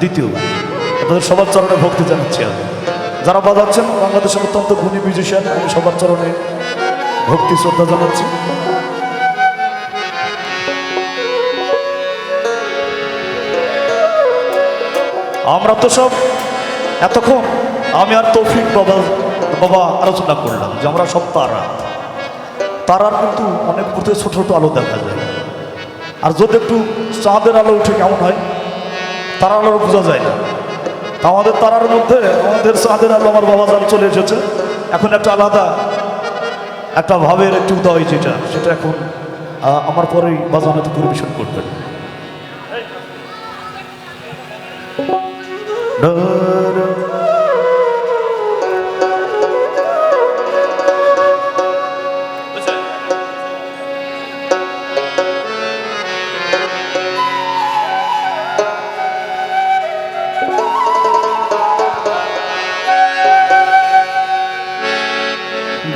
দ্বিতীয়বার। আপনাদের সবার চরণে ভক্তি জানাচ্ছি আমি। যারা বাজাচ্ছেন বাংলাদেশের অত্যন্ত গুণী মিউজিশিয়ান আমি সবার চরণে ভক্তি, শ্রদ্ধা জানাচ্ছি। আমরা তো সব এতক্ষণ আমি আর তৌফিক বাবা বাবা আলোচনা করলাম যে আমরা সব তারা। তারার কিন্তু অনেক ছোট ছোট আলো দেখা যায়। আর যদি একটু চাঁদের আলো উঠে কেমন হয়? পূজা বোঝা যায়। না আমাদের তারার মধ্যে আমাদের সাদের আলো আমার বাবা যান চলে এসেছে, এখন একটা আলাদা, একটা ভাবের একটি উদয় যেটা সেটা এখন আমার পরেই বাজানাতে পরিবেশন করবেন।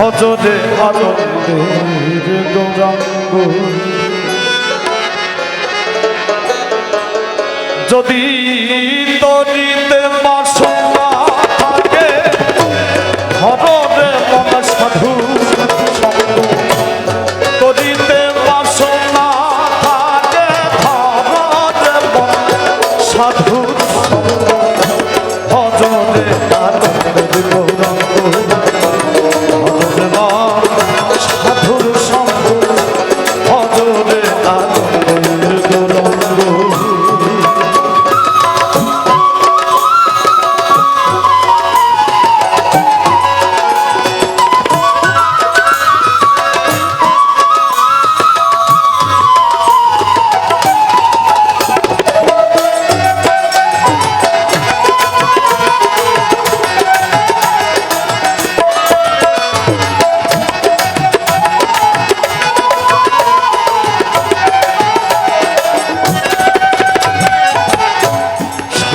ভজরে আনন্দের গৌরাঙ্গ যদি তরিতে বাসনা থাকে হররে মন সাধু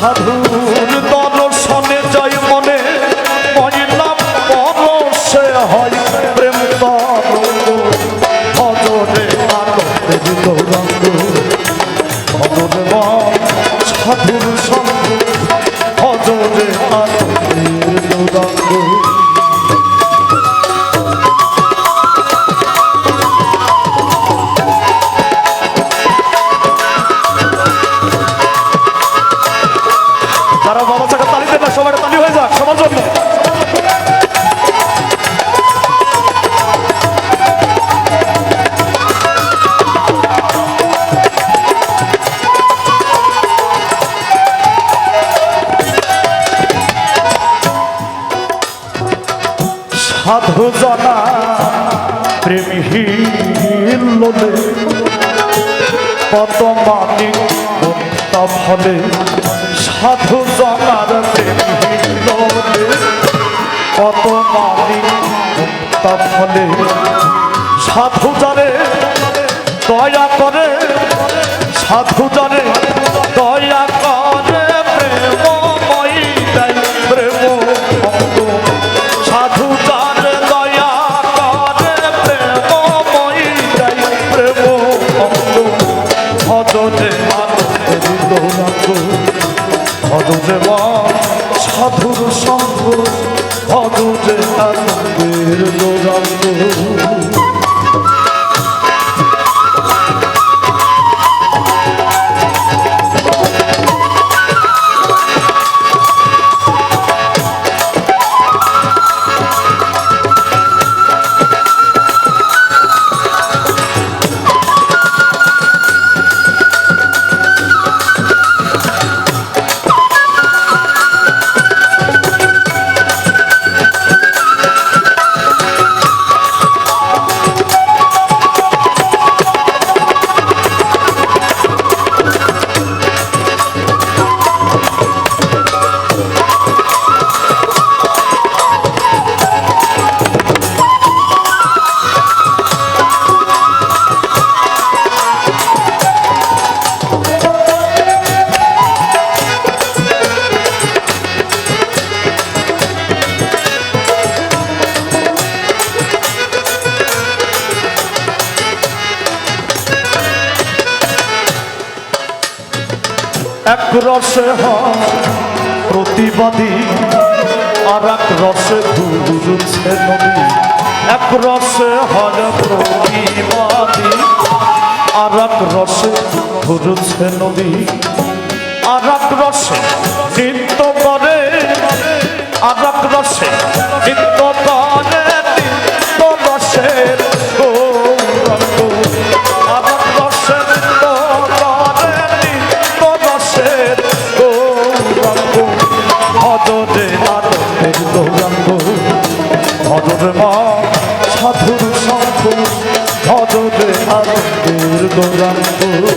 সাধুর ফলে সাধু জনার এক রসে প্রতিবাদী, আর এক রসে ঘুরছে নদী। এক রসে হয় প্রতিবাদী, আর এক রসে ঘুরছে নদী। আর এক রসে নৃত্য করে, আর এক রসে নৃত্য আনন্দের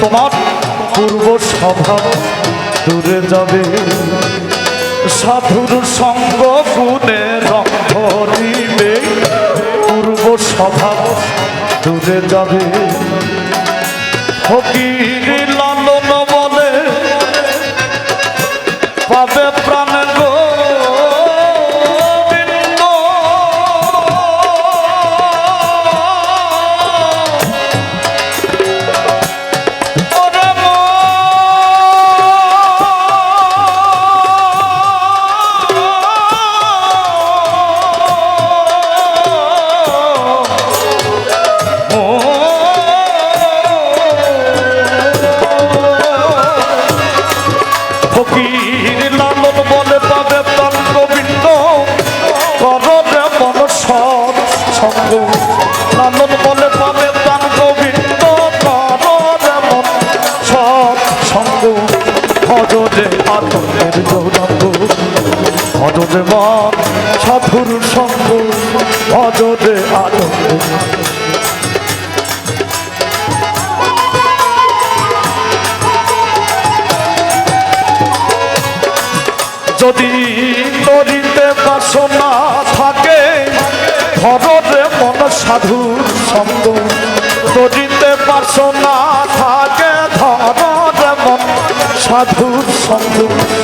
তোমার পূর্ব স্বভাব দূরে যাবে। সাধুর সঙ্গ গুণে রক্ষে পূর্ব স্বভাব দূরে যাবে। ফকির আনন্দের গৌরঙ্গ ভজরে মন, সাধুর সঙ্গ ভজরে আনন্দের যদি তরিতে বাসনা থাকে ধরে মন সাধুর সঙ্গ। তরিতে বাসনা থাকে ধরে মন সাধুর সঙ্গ। ভজরে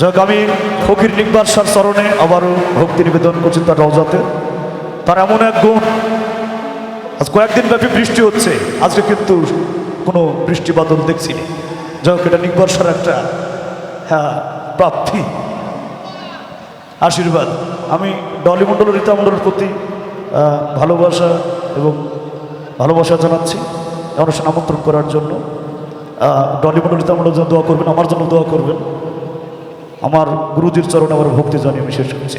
যাক আমি ফকির নিকবার সার চরণে আবারও ভক্তি নিবেদন করছি তার রওজাতে। তার এমন এক গুণ আজ কয়েকদিন ব্যাপী বৃষ্টি হচ্ছে আজকে কিন্তু কোনো বৃষ্টি বাদল দেখছি না। যাই হোক এটা নিকবার সার একটা হ্যাঁ প্রাপ্তি। আশীর্বাদ। আমি ডলি মণ্ডল রীতা মণ্ডলের প্রতি ভালোবাসা এবং ভালোবাসা জানাচ্ছি অনুষ্ঠান আমন্ত্রণ করার জন্য। আহ, ডলি মণ্ডল রীতা মণ্ডল যেন দোয়া করবেন আমার জন্য দোয়া করবেন। আমার গুরুজির চরণে আমার ভক্তি জানিয়ে আমি শেষ করছি।